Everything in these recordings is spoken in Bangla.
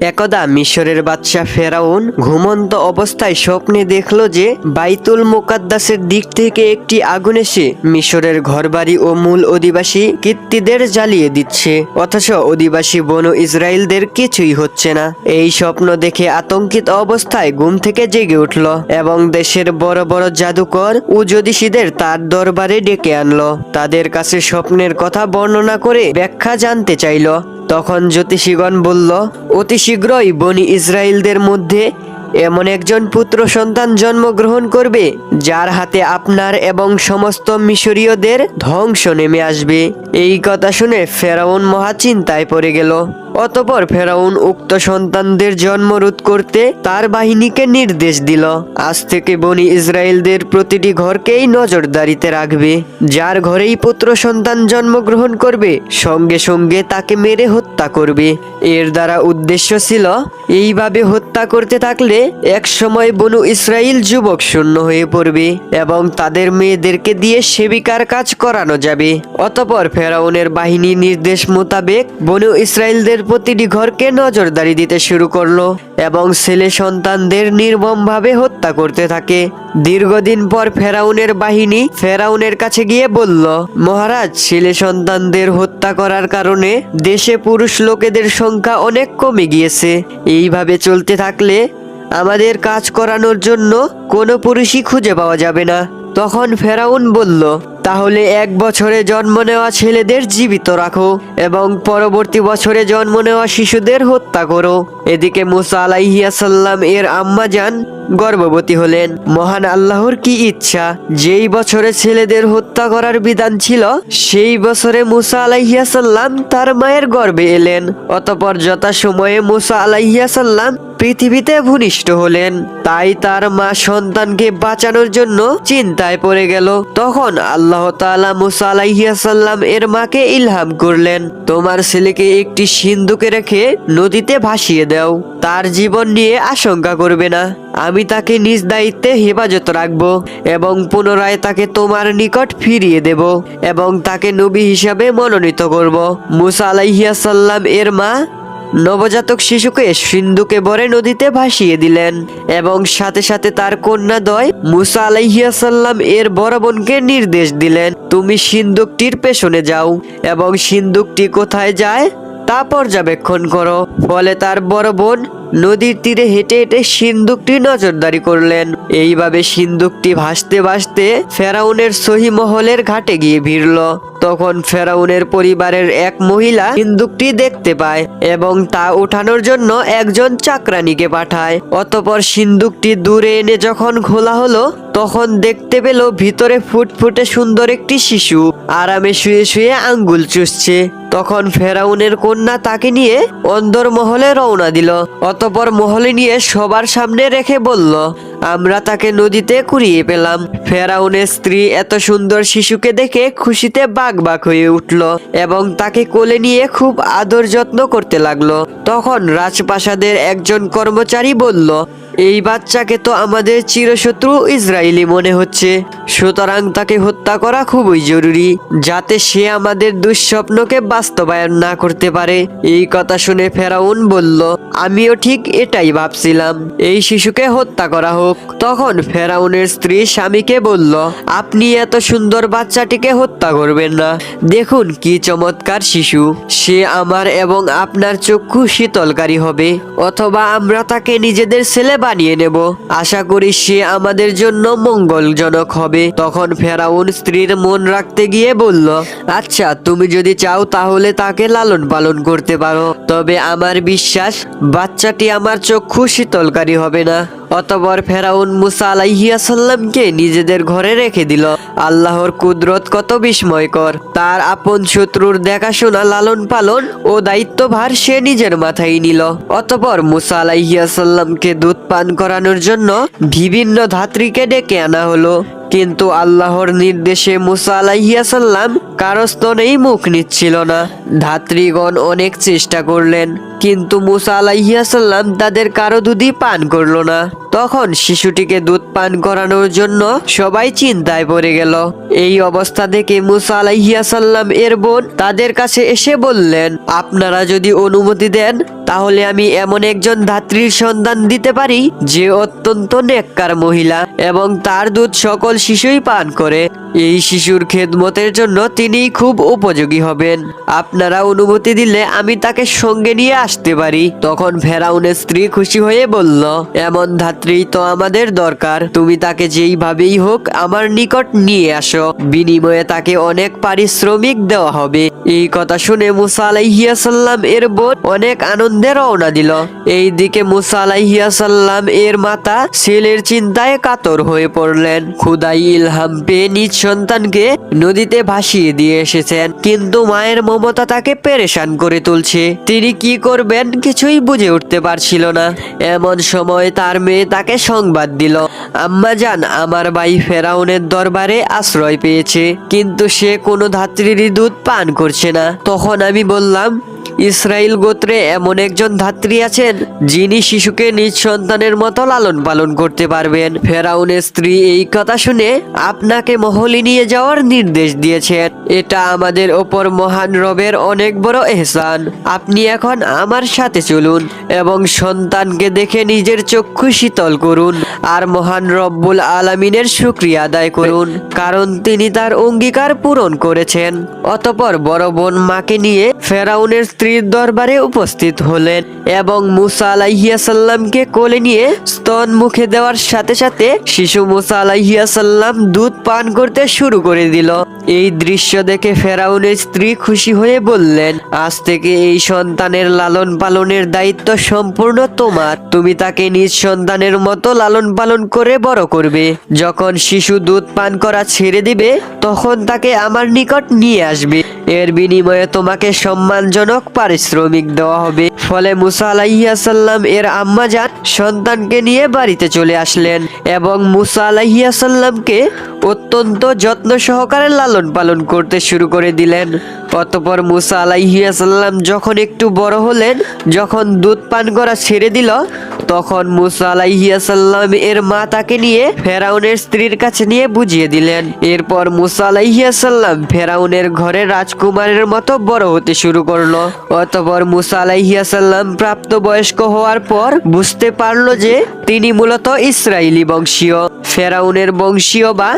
একদা মিশরের বাদশাহ ফেরাউন ঘুমন্ত অবস্থায় স্বপ্নে দেখল যে বাইতুল মোকাদ্দাসের দিক থেকে একটি আগুন এসে মিশরের ঘরবাড়ি ও মূল অধিবাসী কীর্তিদের জ্বালিয়ে দিচ্ছে। অথচ অধিবাসী বন ইসরায়েলদের কিছুই হচ্ছে না। এই স্বপ্ন দেখে আতঙ্কিত অবস্থায় ঘুম থেকে জেগে উঠল এবং দেশের বড় বড় জাদুকর ও জ্যোতিষীদের তার দরবারে ডেকে আনলো। তাদের কাছে স্বপ্নের কথা বর্ণনা করে ব্যাখ্যা জানতে চাইল। তখন জ্যোতিষীগণ বলল অতি শীঘ্রই বনি ইসরায়েলদের মধ্যে এমন একজন পুত্র সন্তান জন্মগ্রহণ করবে, যার হাতে আপনার এবং সমস্ত মিশরীয়দের ধ্বংস নেমে আসবে। এই কথা শুনে ফেরাউন মহা চিন্তায় পড়ে গেল। অতপর ফেরাউন উক্ত সন্তানদের জন্ম রোধ করতে তার বাহিনীকে নির্দেশ দিল। আজ থেকে বনি ইসরায়েলদের প্রতিটি ঘরকেই নজরদারিতে রাখবে। যার ঘরেই পুত্র সন্তান জন্মগ্রহণ করবে, সঙ্গে সঙ্গে তাকে মেরে হত্যা করবে। এর দ্বারা উদ্দেশ্য ছিল, এইভাবে হত্যা করতে থাকলে এক সময় বনু ইসরায়েল যুবক শূন্য হয়ে পড়বে এবং তাদের মেয়েদেরকে দিয়ে সেবিকার কাজ করানো যাবে। অতপর ফেরাউনের বাহিনী নির্দেশ মোতাবেক বনু ইসরায়েলদের প্রতিটি ঘরকে নজরদারি দিতে শুরু করল এবং ছেলে সন্তানদের নির্মমভাবে হত্যা করতে থাকে। দীর্ঘদিন পর ফেরাউনের বাহিনী ফেরাউনের কাছে গিয়ে বলল, মহারাজ, ছেলে সন্তানদের হত্যা করার কারণে দেশে পুরুষ লোকেদের সংখ্যা অনেক কমে গিয়েছে। এইভাবে চলতে থাকলে আমাদের কাজ করানোর জন্য কোনো পুরুষই খুঁজে পাওয়া যাবে না। তখন ফেরাউন বলল তাহলে এক বছরে জন্ম নেওয়া ছেলেদের জীবিত রাখো এবং পরবর্তী বছরে জন্ম নেওয়া শিশুদের হত্যা করো। এদিকে মুসা আলাইহিয়াসাল্লাম এর আম্মা যান গর্ভবতী হলেন। মহান আল্লাহর কি ইচ্ছা? যেই বছরে ছেলেদের হত্যা করার বিধান ছিল, সেই বছরে মুসা আলাইহিয়াসাল্লাম তার মায়ের গর্ভে এলেন। অতপর যথা সময়ে মুসা আলাইহিয়াসাল্লাম পৃথিবীতে ভূনিষ্ঠ হলেন। তাই তার মা সন্তানকে বাঁচানোর জন্য চিন্তায় পড়ে গেল। তখন আল্লাহ তাআলা মুসা আলাইহিয়াসাল্লাম এর মাকে ইলহাম করলেন, তোমার ছেলেকে একটি সিন্ধুকে রেখে নদীতে ভাসিয়ে দাও। তার জীবন নিয়ে আশঙ্কা করবে না। আমি তাকে নিজ দায়িত্বে হেফাজত রাখব এবং পুনরায় তাকে তোমার নিকট ফিরিয়ে দেব এবং তাকে নবী হিসাবে মনোনীত করব। মুসা আলাইহিয়াসাল্লাম এর মা নবজাতক শিশুকে সিন্ধুকে বরে নদীতে ভাসিয়ে দিলেন এবং সাথে সাথে তার কন্যাদ্বয় মুসা আলাইহিয়াসাল্লাম এর বড় বোনকে নির্দেশ দিলেন, তুমি সিন্ধুকটির পেছনে যাও এবং সিন্ধুকটি কোথায় যায় তা পর্যবেক্ষণ করো। ফলে তার বড় বোন নদীর তীরে হেঁটে হেঁটে সিন্ধুকটি নজরদারি করলেন। এইভাবে সিন্ধুকটি ভাসতে ভাসতে ফেরাউনের সহি মহলের ঘাটে গিয়ে ভিড়ল। তখন ফেরাউনের পরিবারের এক মহিলা সিন্ধুকটি দেখতে পায় এবং তা ওঠানোর জন্য একজন চাকরানিকে পাঠায়। অতপর সিন্ধুকটি দূরে এনে যখন খোলা হলো তখন দেখতে পেল ভিতরে ফুটফুটে সুন্দর একটি শিশু। আরামে শুয়ে শুয়ে আঙ্গুল চুষছে। তখন ফেরাউনের কন্যা তাকে নিয়ে অন্দর মহলে রওনা দিল। অতপর মহলে নিয়ে সবার সামনে রেখে বলল, আমরা তাকে নদীতে কুড়িয়ে পেলাম। ফেরাউনের স্ত্রী এত সুন্দর শিশুকে দেখে খুশিতে বাঘ বাঘ হয়ে উঠল এবং তাকে কোলে নিয়ে খুব আদর যত্ন করতে লাগল। তখন রাজপ্রাসাদের একজন কর্মচারী বলল এই বাচ্চাকে তো আমাদের চিরশত্রু ইসরায়েলি মনে হচ্ছে। সুতরাং তাকে হত্যা করা খুবই জরুরি, যাতে সে আমাদের দুঃস্বপ্নকে বাস্তবায়ন না করতে পারে। এই কথা শুনে ফেরাউন বলল, আমিও ঠিক এটাই ভাবছিলাম। এই শিশুকে হত্যা করা হোক। তখন ফেরাউনের স্ত্রী স্বামীকে বলল, আপনি এত সুন্দর বাচ্চাটিকে হত্যা করবেন না। দেখুন কি চমৎকার শিশু। সে আমার এবং আপনার চক্ষু শীতলকারী হবে, অথবা আমরা তাকে নিজেদের ছেলে বানিয়ে নেব। আশা করি সে আমাদের জন্য মঙ্গলজনক হবে। তখন ফেরাউন স্ত্রীর মন রাখতে গিয়ে বলল আচ্ছা তুমি যদি চাও তাহলে তাকে লালন পালন করতে পারো। তবে আমার বিশ্বাস, বাচ্চাটি আমার চক্ষু শীতলকারী হবে না। অতপর ফেরাউন মুসা আলাইহিয়াসাল্লামকে নিজেদের ঘরে রেখে দিল। আল্লাহর কুদরত কত বিস্ময়কর। তার আপন শত্রুর দেখাশোনা লালন পালন ও দায়িত্বভার সে নিজের মাথায় নিল। অতপর মুসা আলাইহিয়াসাল্লামকে দুধ পান করানোর জন্য বিভিন্ন ধাত্রীকে ডেকে আনা হলো। কিন্তু আল্লাহর নির্দেশে মুসা কারও স্তনেই মুখ নিচ্ছিল না। ধাত্রীগণ অনেক চেষ্টা করলেন, কিন্তু মুসা আলাইহিয়াসাল্লাম তাদের কারও দুধই পান করল না। তখন শিশুটিকে দুধ পান করানোর জন্য সবাই চিন্তায় পড়ে গেল। এই অবস্থা দেখে মুসা আলাইহিয়াসাল্লাম এর বোন তাদের কাছে এসে বললেন, আপনারা যদি অনুমতি দেন তাহলে আমি এমন একজন ধাত্রীর সন্ধান দিতে পারি যে অত্যন্ত নেককার মহিলা এবং তার দুধ সকল শিশুই পান করে। এই শিশুর খেদমতের জন্য তিনি খুব উপযোগী হবেন। আপনারা অনুমতি দিলে আমি তাকে সঙ্গে নিয়ে আসতে পারি। তখন ফেরাউনের স্ত্রী খুশি হয়ে বলল, এমন ধাত্রী তো আমাদের দরকার। তুমি তাকে যেইভাবেই হোক আমার নিকট নিয়ে আসো। বিনিময়ে তাকে অনেক পারিশ্রমিক দেওয়া হবে। এই কথা শুনে মুসা আলাইহিয়াসাল্লাম এর বোন অনেক আনন্দে রওনা দিল। এই দিকে মুসা এর মাতা ছেলের চিন্তায় কাতর হয়ে পড়লেন। খুদাই ইলহাম পেয়ে নিজ সন্তানকে নদীতে ভাসিয়ে দিয়ে এসেছেন। কিন্তু মায়ের মমতা তাকে পেরেশান করে তুলছে। তিনি কি করবেন কিছুই বুঝে উঠতে পারছিল না। এমন সময় তার মেয়ে তাকে সংবাদ দিল। আম্মা জান আমার ভাই ফেরাউনের দরবারে আশ্রয় পেয়েছে, কিন্তু সে কোনো ধাত্রীরই দুধ পান করছে না। তখন আমি বললাম ইসরায়েল গোত্রে এমন একজন ধাত্রী আছেন, যিনি শিশুকে নিজ সন্তানের মতো লালন পালন করতে পারবেন। ফেরাউনের স্ত্রী এই কথা শুনে আপনাকে মহলে নিয়ে যাওয়ার নির্দেশ দিয়েছেন। এটা আমাদের ওপর মহান রবের অনেক বড় এহসান। আপনি এখন আমার সাথে চলুন এবং সন্তানকে দেখে নিজের চক্ষু শীতল করুন আর মহান রব্বুল আলমিনের শুক্রিয়া আদায় করুন, কারণ তিনি তার অঙ্গীকার পূরণ করেছেন। অতপর বড় বোন মাকে নিয়ে ফেরাউনের স্ত্রীর দরবারে উপস্থিত হলেন এবং মুসা আলাইহিয়াসাল্লামকে কোলে নিয়ে স্তন মুখে দেওয়ার সাথে সাথে শিশু মুসা আলাইহিয়াসাল্লাম দুধ পান করতে শুরু করে দিল। এই দৃশ্য দেখে ফেরাউনের স্ত্রী খুশি হয়ে বললেন, আজ থেকে এই সন্তানের লালন পালনের দায়িত্ব সম্পূর্ণ তোমার। তুমি তাকে নিজ সন্তানের মতো লালন পালন করে বড় করবে। যখন শিশু দুধ পান করা ছেড়ে দিবে, তখন তাকে আমার নিকট নিয়ে আসবে। এর বিনিময়ে তোমাকে সম্মানজনক পারিশ্রমিক দেওয়া হবে। ফলে মুসা আলাইহিয়াসাল্লাম এর আম্মা যান সন্তানকে নিয়ে বাড়িতে চলে আসলেন এবং মুসা আলাইহিয়াসাল্লামকে অত্যন্ত যত্ন সহকারে লালন পালন করতে শুরু করে দিলেন। অতপর মুসা আলাইহিয়াসাল্লাম যখন একটু বড় হলেন, যখন দুধ পান করা ছেড়ে দিল, তখন মুসা আলাইহিয়াসাল্লাম এর মা তাকে নিয়ে ফেরাউনের স্ত্রীর কাছে নিয়ে বুঝিয়ে দিলেন। এরপর মুসা আলাইহিয়াসাল্লাম ফেরাউনের ঘরে রাজকুমারের মতো বড় হতে শুরু করল। অতপর মুসা আলাইহিয়াসাল্লাম প্রাপ্তবয়স্ক হওয়ার পর বুঝতে পারল যে তিনি মূলত ইসরায়েলি বংশীয়। ফেরাউনের বংশীয় বা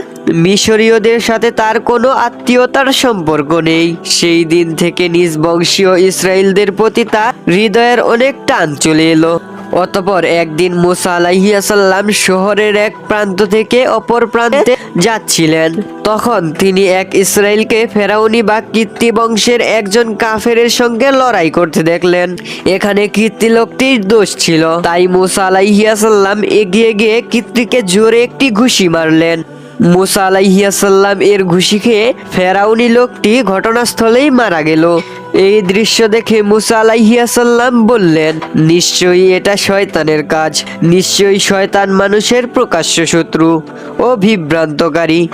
মিশরীয়দের সাথে তার কোনো আত্মীয়তার সম্পর্ক নেই। সেই দিন থেকে নিজ বংশীয় ইসরায়েলদের প্রতি তার হৃদয়ের অনেক টান চলে এলো। অতপর একদিন মুসা আলাইহিয়াসাল্লাম শহরের এক প্রান্ত থেকে অপর প্রান্তে যাচ্ছিলেন। তখন তিনি এক ইসরায়েলকে ফেরাউনি বা কীর্তি বংশের একজন কাফেরের সঙ্গে লড়াই করতে দেখলেন। এখানে কীর্তি লোকটির দোষ ছিল। তাই মুসা আলাইহিয়াসাল্লাম এগিয়ে গিয়ে কীর্তিকে জোরে একটি ঘুষি মারলেন। মুসা আলাইহিয়াসাল্লাম এর ঘুষি খেয়ে ফেরাউনি লোকটি ঘটনাস্থলেই মারা গেল। এই দৃশ্য দেখে মুসা আলাইহিয়াসাল্লাম বললেন, নিশ্চয়ই এটা শয়তানের কাজ। নিশ্চয়ই শয়তান মানুষের প্রকাশ্য শত্রু ও বিভ্রান্তকারী।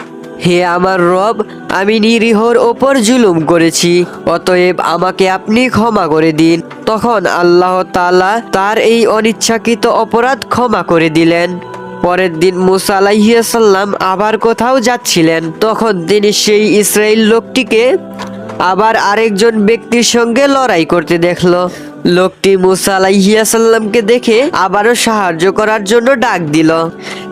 হে আমার রব, আমি নিরীহর ওপর জুলুম করেছি। অতএব আমাকে আপনি ক্ষমা করে দিন। তখন আল্লাহ তাআলা তার এই অনিচ্ছাকৃত অপরাধ ক্ষমা করে দিলেন। পরের দিন মুসা আলাইসাল্লাম আবার কোথাও যাচ্ছিলেন। তখন তিনি সেই ইসরায়েল লোকটিকে আবার আরেকজন ব্যক্তির সঙ্গে লড়াই করতে দেখল। লোকটি মুসা আলাইহিয়াসাল্লামকে দেখে আবারও সাহায্য করার জন্য ডাক দিল।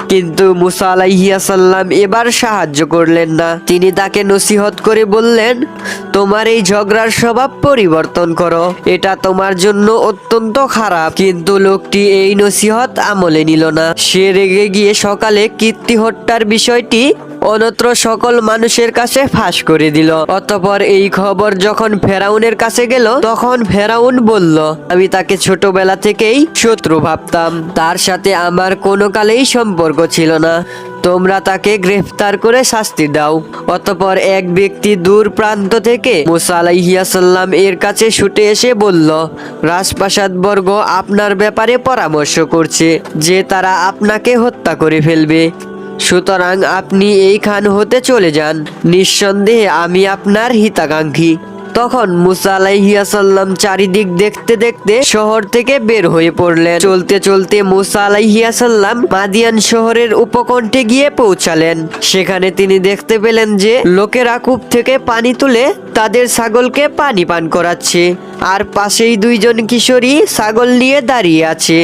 কিন্তু মুসা আলাইহিয়াসাল্লাম এবার সাহায্য করলেন না। তিনি তাকে নসিহত করে বললেন, তোমার এই ঝগড়ার স্বভাব পরিবর্তন করো। এটা তোমার জন্য অত্যন্ত খারাপ। কিন্তু লোকটি এই নসিহত আমলে নিল না। সে রেগে গিয়ে সকালে কীর্তি হত্যার বিষয়টি অনত্র সকল মানুষের কাছে ফাঁস করে দিল। অতপর এই খবর যখন ফেরাউনের কাছে গেল, তখন ফেরাউন বলল আমি তাকে ছোটবেলা থেকেই শত্রু ভাবতাম। তার সাথে আমার কোনো কালেই সম্পর্ক ছিল না। তোমরা তাকে গ্রেফতার করে শাস্তি দাও। অতপর এক ব্যক্তি দূর প্রান্ত থেকে মুসা আলাইহিয়াসাল্লাম এর কাছে ছুটে এসে বলল, রাজপ্রাসাদ বর্গ আপনার ব্যাপারে পরামর্শ করছে যে তারা আপনাকে হত্যা করে ফেলবে। সুতরাং আপনি এই খান হতে চলে যান। নিঃসন্দেহে আমি আপনার হিতাকাঙ্ক্ষী। তখন মুসা আলাইহিয়াসাল্লাম চারিদিক দেখতে দেখতে শহর থেকে বের হয়ে পড়লেন। চলতে চলতে মুসা আলাইহিয়াসাল্লাম মাদিয়ান শহরের উপকণ্ঠে গিয়ে পৌঁছালেন। সেখানে তিনি দেখতে পেলেন যে, লোকেরা কূপ থেকে পানি তুলে তাদের ছাগলকে পানি পান করাচ্ছে। আর পাশেই দুইজন কিশোরী ছাগল নিয়ে দাঁড়িয়ে আছে।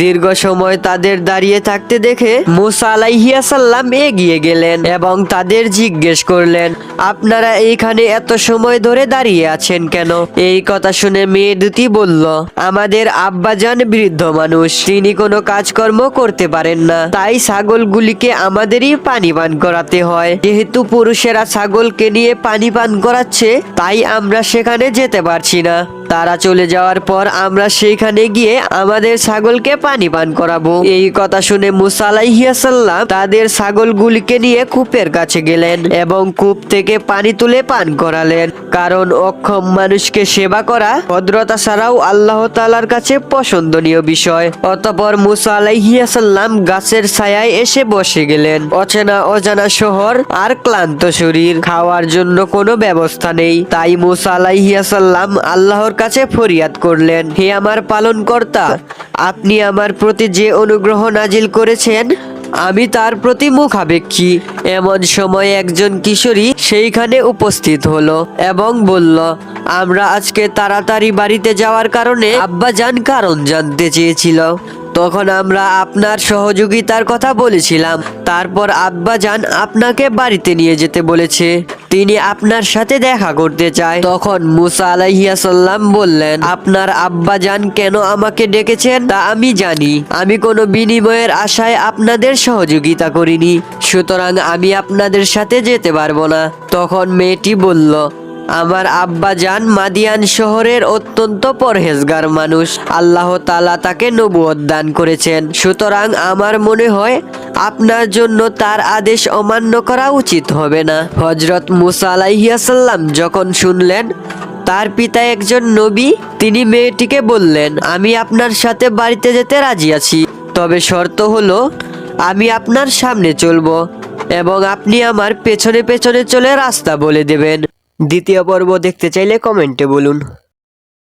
দীর্ঘ সময় তাদের দাঁড়িয়ে থাকতে দেখে মুসা আলাইহিয়াসাল্লাম এগিয়ে গেলেন এবং তাদের জিজ্ঞেস করলেন, আপনারা এইখানে এত সময় ধরে দাঁড়িয়ে আছেন কেন? এই কথা শুনে মেয়ে দুটি বলল, আমাদের আব্বাজান বৃদ্ধ মানুষ, তিনি কোনো কাজকর্ম করতে পারেন না। তাই ছাগলগুলিকে আমাদেরই পানি পান করাতে হয়। যেহেতু পুরুষেরা ছাগলকে নিয়ে পানি পান করাচ্ছে, তাই আমরা সেখানে যেতে পারছি না। তারা চলে যাওয়ার পর আমরা সেইখানে গিয়ে আমাদের ছাগলকে পানি পান করাবো। এই কথা শুনে মুসা আলাইহিয়াসাল্লাম তাদের ছাগলগুলিকে নিয়ে কূপের কাছে গেলেন এবং কূপ থেকে পানি তুলে পান করালেন। কারণ অক্ষম মানুষকে সেবা করা ভদ্রতা ছাড়াও আল্লাহ তালার কাছে পছন্দনীয় বিষয়। অতপর মুসা আলাইহিয়াসাল্লাম গাছের ছায়ায় এসে বসে গেলেন। অচেনা অজানা শহর আর ক্লান্ত শরীর। খাওয়ার জন্য কোনো ব্যবস্থা নেই। তাই মুসা আলাইহিয়াসাল্লাম আল্লাহর কাছে ফরিয়াদ করলেন, হে আমার পালনকর্তা, আপনি আমার প্রতি যে অনুগ্রহ নাজিল করেছেন, আমি তার প্রতি মুখাপেক্ষী। এমন সময় একজন কিশোরী সেইখানে উপস্থিত হলো এবং বলল, আমরা আজকে তাড়াতাড়ি বাড়িতে যাওয়ার কারণে আব্বা যান কারণ জানতে চেয়েছিল। তখন আমরা আপনার সহযোগিতার কথা বলেছিলাম। তারপর আব্বা যান আপনাকে বাড়িতে নিয়ে যেতে বলেছে। তিনি আপনার সাথে দেখা করতে চায়। তখন মুসা আলাইহিয়াসাল্লাম বললেন, আপনার আব্বা যান কেন আমাকে ডেকেছেন তা আমি জানি। আমি কোনো বিনিময়ের আশায় আপনাদের সহযোগিতা করিনি। সুতরাং আমি আপনাদের সাথে যেতে পারব না। তখন মেয়েটি বলল আমার আব্বা যান মাদিয়ান শহরের অত্যন্ত পরহেজগার মানুষ। আল্লাহ তালা তাকে নবুয়ত দান করেছেন। সুতরাং আমার মনে হয় আপনার জন্য তার আদেশ অমান্য করা উচিত হবে না। হজরত মুসা আলাইহিয়াসাল্লাম যখন শুনলেন, তার পিতা একজন নবী, তিনি মেয়েটিকে বললেন, আমি আপনার সাথে বাড়িতে যেতে রাজি আছি। তবে শর্ত হলো, আমি আপনার সামনে চলবো এবং আপনি আমার পেছনে পেছনে চলে রাস্তা বলে দেবেন। দ্বিতীয় পর্ব দেখতে চাইলে কমেন্টে বলুন।